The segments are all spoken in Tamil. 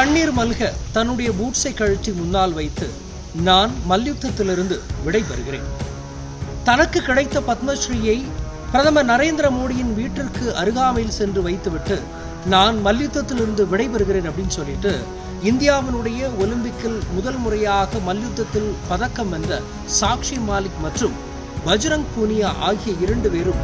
கண்ணீர் மல்க தன்னுடைய பூட்ஸை கழற்றி முன்னால் வைத்து நான் மல்யுத்தத்திலிருந்து விடைபெறுகிறேன். தனக்கு கிடைத்த பத்மஸ்ரீயை பிரதமர் நரேந்திர மோடியின் வீட்டிற்கு அருகாமையில் சென்று வைத்துவிட்டு நான் மல்யுத்தத்திலிருந்து விடைபெறுகிறேன் அப்படின்னு சொல்லிட்டு இந்தியாவினுடைய ஒலிம்பிக்கில் முதல் முறையாக மல்யுத்தத்தில் பதக்கம் வென்ற சாக்ஷி மாலிக் மற்றும் பஜ்ரங் பூனியா ஆகிய இரண்டு பேரும்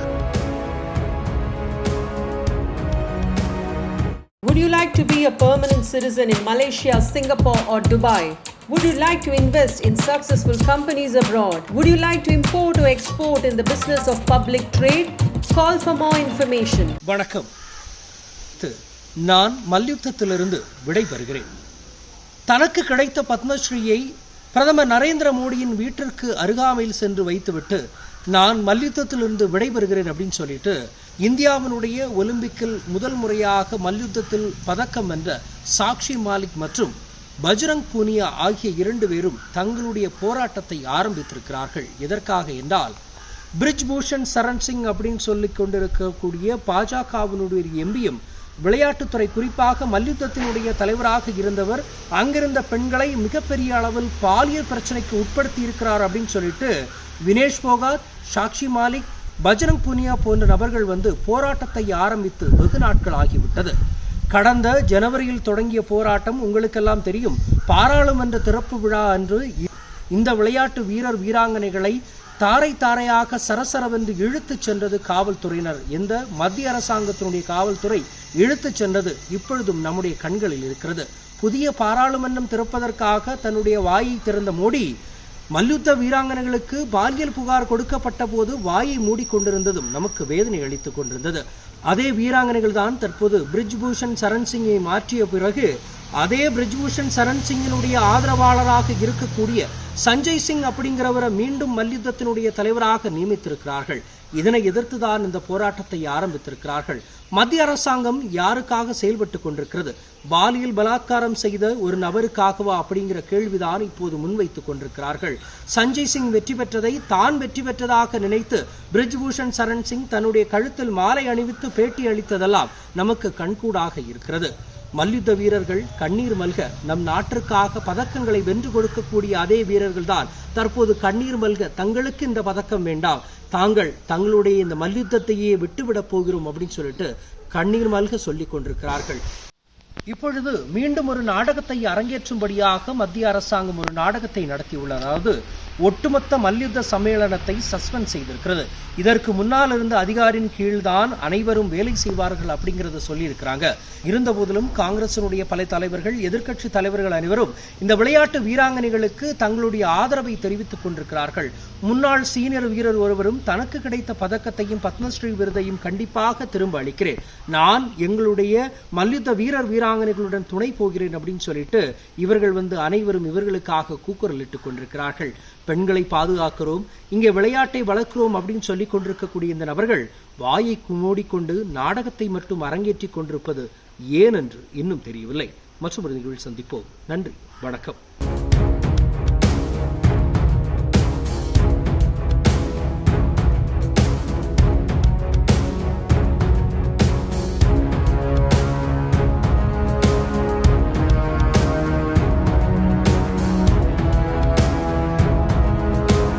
to be a permanent citizen in Malaysia, Singapore, or Dubai? Would you like to invest in successful companies abroad? Would you like to import or export in the business of public trade? Call for more information. வணக்கம் நான் மல்யுத்தத்திலிருந்து விடைபெறுகிறேன் தனக்கு கிடைத்த பத்மஸ்ரீயை பிரதமர் நரேந்திர மோடியின் வீட்டிற்கு அருகாமையில் சென்று வைத்துவிட்டு நான் மல்யுத்தத்திலிருந்து விடைபெறுகிறேன் அப்படின்னு சொல்லிட்டு இந்தியாவினுடைய ஒலிம்பிக்கில் முதல் முறையாக மல்யுத்தத்தில் பதக்கம் வென்ற சாக்ஷி மாலிக் மற்றும் பஜ்ரங் பூனியா ஆகிய இரண்டு பேரும் தங்களுடைய போராட்டத்தை ஆரம்பித்திருக்கிறார்கள். எதற்காக என்றால் பிரிஜ் பூஷன் சரண் சிங் அப்படின்னு சொல்லிக் கொண்டிருக்கக்கூடிய பாஜகவினுடைய எம்பியும் விளையாட்டுத்துறை குறிப்பாக மல்யுத்தத்தினுடைய தலைவராக இருந்தவர் அங்கிருந்த பெண்களை மிகப்பெரிய அளவில் பாலியல் பிரச்சனைக்கு உட்படுத்தி இருக்கிறார் அப்படின்னு சொல்லிட்டு வினேஷ் போகாத் சாக்ஷி மாலிக் பஜ்ரங் புனியா போன்ற நபர்கள் வந்து போராட்டத்தை ஆரம்பித்து வெகு நாட்கள் ஆகிவிட்டது. கடந்த ஜனவரியில் தொடங்கிய போராட்டம் உங்களுக்கெல்லாம் தெரியும். பாராளுமன்ற திறப்பு விழா அன்று இந்த விளையாட்டு வீரர் வீராங்கனைகளை தாரை தாரையாக சரசரவென்று இழுத்துச் சென்றது காவல்துறையினர். இந்த மத்திய அரசாங்கத்தினுடைய காவல்துறை இழுத்துச் சென்றது இப்பொழுதும் நம்முடைய கண்களில் இருக்கிறது. புதிய பாராளுமன்றம் திறப்பதற்காக தன்னுடைய வாயை திறந்த மோடி மல்யுத்த வீராங்கனைகளுக்கு பாலியல் புகார் கொடுக்கப்பட்ட போது வாயை மூடிக்கொண்டிருந்ததும் நமக்கு வேதனை அளித்துக் கொண்டிருந்தது. அதே வீராங்கனைகள் தான் தற்போது பிரிஜ் பூஷன் சரண் சிங்கை மாற்றிய பிறகு அதே பிரிஜ்பூஷன் சரண் சிங்கினுடைய ஆதரவாளராக இருக்கக்கூடிய சஞ்சய் சிங் அப்படிங்கிறவரை மீண்டும் மல்யுத்தத்தினுடைய தலைவராக நியமித்திருக்கிறார்கள். இதனை எதிர்த்துதான் இந்த போராட்டத்தை ஆரம்பித்திருக்கிறார்கள். மத்திய அரசாங்கம் யாருக்காக செயல்பட்டு கொண்டிருக்கிறது? பாலியல் பலாத்காரம் செய்த ஒரு நபருக்காகவா அப்படிங்கிற கேள்விதான் இப்போது முன்வைத்துக் கொண்டிருக்கிறார்கள். சஞ்சய் சிங் வெற்றி பெற்றதை தான் வெற்றி பெற்றதாக நினைத்து பிரிஜ்பூஷன் சரண் சிங் தன்னுடைய கழுத்தில் மாலை அணிவித்து பேட்டி அளித்ததெல்லாம் நமக்கு கண்கூடாக இருக்கிறது. மல்யுத்த வீரர்கள் கண்ணீர் மல்க நம் நாட்டிற்காக பதக்கங்களை வென்று கொடுக்கக்கூடிய அதே வீரர்கள் தான் தற்போது கண்ணீர் மல்க தங்களுக்கு இந்த பதக்கம் வேண்டாம். தாங்கள் தங்களுடைய இந்த மல்யுத்தத்தையே விட்டுவிடப் போகிறோம் அப்படின்னு சொல்லிட்டு கண்ணீர் மல்க சொல்லிக் கொண்டிருக்கிறார்கள். இப்பொழுது மீண்டும் ஒரு நாடகத்தை அரங்கேற்றும்படியாக மத்திய அரசாங்கம் ஒரு நாடகத்தை நடத்தியுள்ளது. அதாவது ஒட்டுமொத்த மல்யுத்த சம்மேளனத்தை சஸ்பெண்ட் செய்திருக்கிறது. இதற்கு முன்னால் இருந்த அதிகாரின் கீழ்தான் அனைவரும் வேலை செய்வார்கள் அப்படிங்கறத சொல்லியிருக்கிறாங்க. இருந்த போதிலும் காங்கிரசினுடைய பல தலைவர்கள் எதிர்க்கட்சி தலைவர்கள் அனைவரும் இந்த விளையாட்டு வீராங்கனைகளுக்கு தங்களுடைய ஆதரவை தெரிவித்துக் கொண்டிருக்கிறார்கள். முன்னாள் சீனியர் வீரர் ஒருவரும் தனக்கு கிடைத்த பதக்கத்தையும் பத்மஸ்ரீ விருதையும் கண்டிப்பாக திரும்ப அளிக்கிறேன். நான் எங்களுடைய மல்யுத்த வீரர் வீராங்கனைகளுடன் துணை போகிறேன் அப்படின்னு சொல்லிட்டு இவர்கள் வந்து அனைவரும் இவர்களுக்காக கூக்குரலிட்டுக் கொண்டிருக்கிறார்கள். பெண்களை பாதுகாக்கிறோம் இங்கே விளையாட்டை வளர்க்கிறோம் அப்படின்னு சொல்லிக் கொண்டிருக்கக்கூடிய இந்த நபர்கள் வாயை மூடிக்கொண்டு நாடகத்தை மட்டும் அரங்கேற்றிக் கொண்டிருப்பது ஏனென்று இன்னும் தெரியவில்லை. மற்றும் ஒரு நிகழ்வில் சந்திப்போம். நன்றி. வணக்கம்.